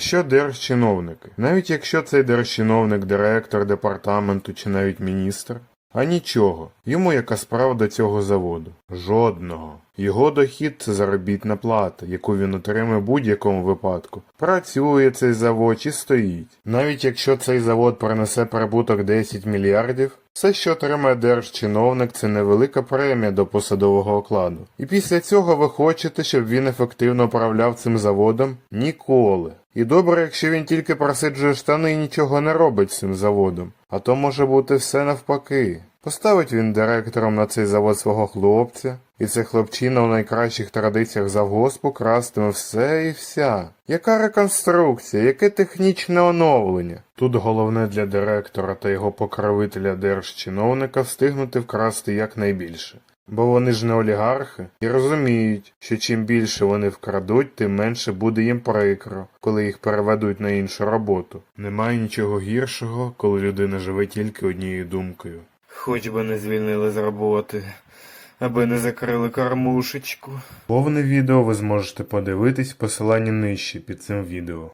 Що держчиновники? Навіть якщо цей держчиновник, директор департаменту чи навіть міністр, а нічого, йому яка справа до цього заводу? Жодного. Його дохід це заробітна плата, яку він отримає в будь-якому випадку. Працює цей завод і стоїть. Навіть якщо цей завод принесе прибуток 10 мільярдів, все, що отримає держчиновник, це невелика премія до посадового окладу. І після цього ви хочете, щоб він ефективно управляв цим заводом? Ніколи. І добре, якщо він тільки просиджує штани і нічого не робить цим заводом. А то може бути все навпаки. Поставить він директором на цей завод свого хлопця, і цей хлопчина у найкращих традиціях завгоспу крастиме все і вся. Яка реконструкція, яке технічне оновлення? Тут головне для директора та його покровителя держчиновника встигнути вкрасти якнайбільше. Бо вони ж не олігархи і розуміють, що чим більше вони вкрадуть, тим менше буде їм прикро, коли їх переведуть на іншу роботу. Немає нічого гіршого, коли людина живе тільки однією думкою. Хоч би не звільнили з роботи, аби не закрили кормушечку. Повне відео ви зможете подивитись в посиланні нижче під цим відео.